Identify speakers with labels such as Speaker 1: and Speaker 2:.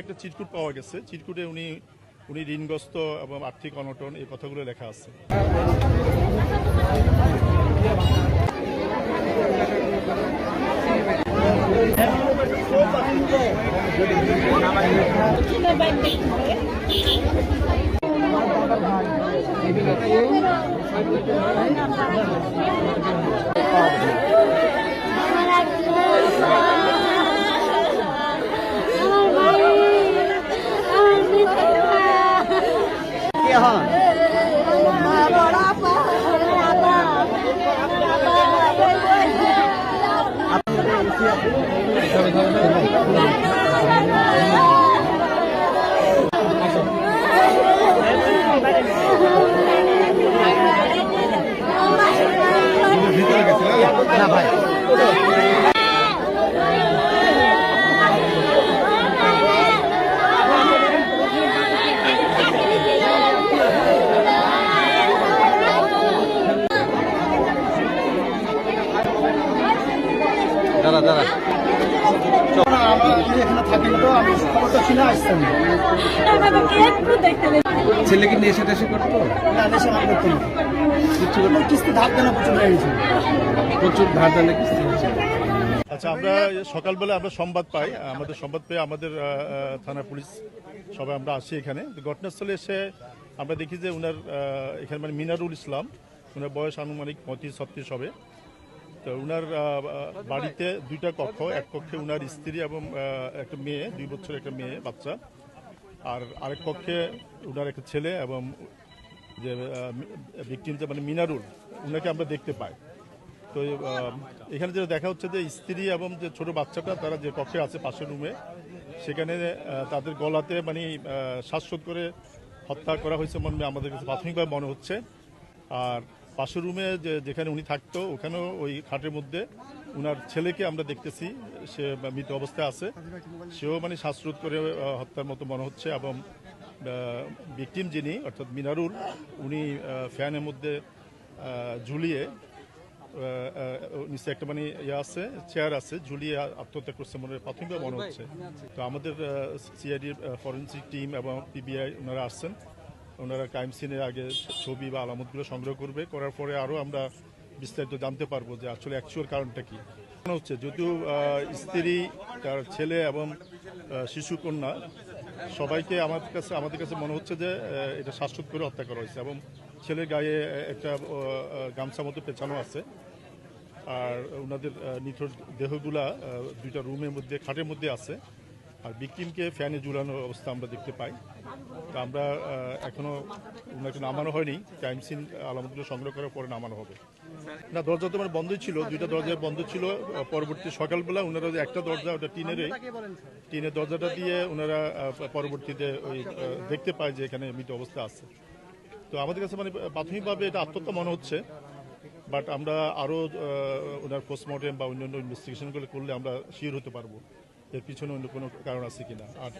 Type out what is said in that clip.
Speaker 1: একটা চিটকুট পাওয়া গেছে। চিটকুটে উনি উনি ঋণগ্রস্ত এবং আর্থিক অনটন, এই কথাগুলো লেখা আছে।
Speaker 2: দাঁড়া দাঁড়া। ছেলে কি নেশা করতো?
Speaker 3: কিস্তি ধার প্রচুর
Speaker 2: ধার কিস্তি
Speaker 1: আচ্ছা আমরা সকালবেলা আমরা সংবাদ পাই, আমাদের সংবাদ পেয়ে আমাদের থানা পুলিশ সবাই আমরা আসি এখানে। ঘটনাস্থলে এসে আমরা দেখি যে উনার এখানে মানে মিনারুল ইসলাম, উনার বয়স আনুমানিক পঁয়ত্রিশ, ছত্রিশ হবে। তো উনার বাড়িতে দুইটা কক্ষ, এক কক্ষে উনার স্ত্রী এবং একটা মেয়ে, দুই বছর একটা মেয়ে, বাচ্চা। আর আরেক কক্ষে উনার একটা ছেলে এবং যে ভিকটিম যে মানে মিনারুল, উনাকে আমরা দেখতে পাই। তো এখানে যেটা দেখা হচ্ছে যে স্ত্রী এবং যে ছোট বাচ্চাটা, তারা যে কক্ষে আছে পাশের রুমে, সেখানে তাদের গলাতে মানে শ্বাসরোধ করে হত্যা করা হয়েছে মনে আমাদের কাছে প্রাথমিকভাবে মনে হচ্ছে। আর পাশের রুমে যেখানে উনি থাকতো, ওখানেও ওই খাটের মধ্যে উনার ছেলেকে আমরা দেখতেছি। সে মৃত অবস্থায় আছে। সেও মানে শ্বাসরোধ করে হত্যার মতো মনে হচ্ছে এবং ভিকটিম যিনি, অর্থাৎ মিনারুল, উনি ফ্যানের মধ্যে ঝুলিয়ে নিচে একটা মানে ইয়ে আছে চেয়ার আছে, ঝুলিয়ে আত্মহত্যা করছে মনে প্রাথমিকভাবে মনে হচ্ছে। তো আমাদের সিআইডির ফরেন্সিক টিম এবং পিবিআই ওনারা আসছেন। ওনারা ক্রাইম সিনের আগে ছবি বা আলামতগুলো সংগ্রহ করবে, করার পরে আরও আমরা বিস্তারিত জানতে পারব যে আসলে অ্যাকচুয়াল কারণটা কি। হচ্ছে যদিও স্ত্রী, তার ছেলে এবং শিশু কন্যা, সবাইকে আমাদের কাছে আমাদের কাছে মনে হচ্ছে যে এটা শ্বাসরোধ করে হত্যা করা হয়েছে এবং ছেলের গায়ে একটা গামছা মতো পেছানো আছে। আর ওনাদের নিথর দেহগুলা দুইটা রুমের মধ্যে, খাটের মধ্যে আছে। আর বিক্রিমকে ফ্যানে ঝুলানো অবস্থা আমরা দেখতে পাই। তা আমরা আহ, এখনও ওনাকে নামানো হয়নি। ক্রাইম সিন আলামতগুলো সংগ্রহ করার পরে নামানো হবে। না দরজা তো মানে বন্ধই ছিল। দুইটা দরজা বন্ধ ছিল। পরবর্তী সকালবেলা ওনারা একটা দরজা ওটা টিনের টিনের দরজাটা দিয়ে ওনারা পরবর্তীতে ওই দেখতে পায় যে এখানে মৃত অবস্থা আছে। তো আমাদের কাছে মানে প্রাথমিকভাবে এটা আত্মহত্যা মনে হচ্ছে। বাট আমরা আরও ওনার পোস্টমর্টেম বা অন্যান্য ইনভেস্টিগেশনগুলো করলে আমরা শিওর হতে পারব। এর পিছনে অন্য কোনো কারণ আছে কিনা? আর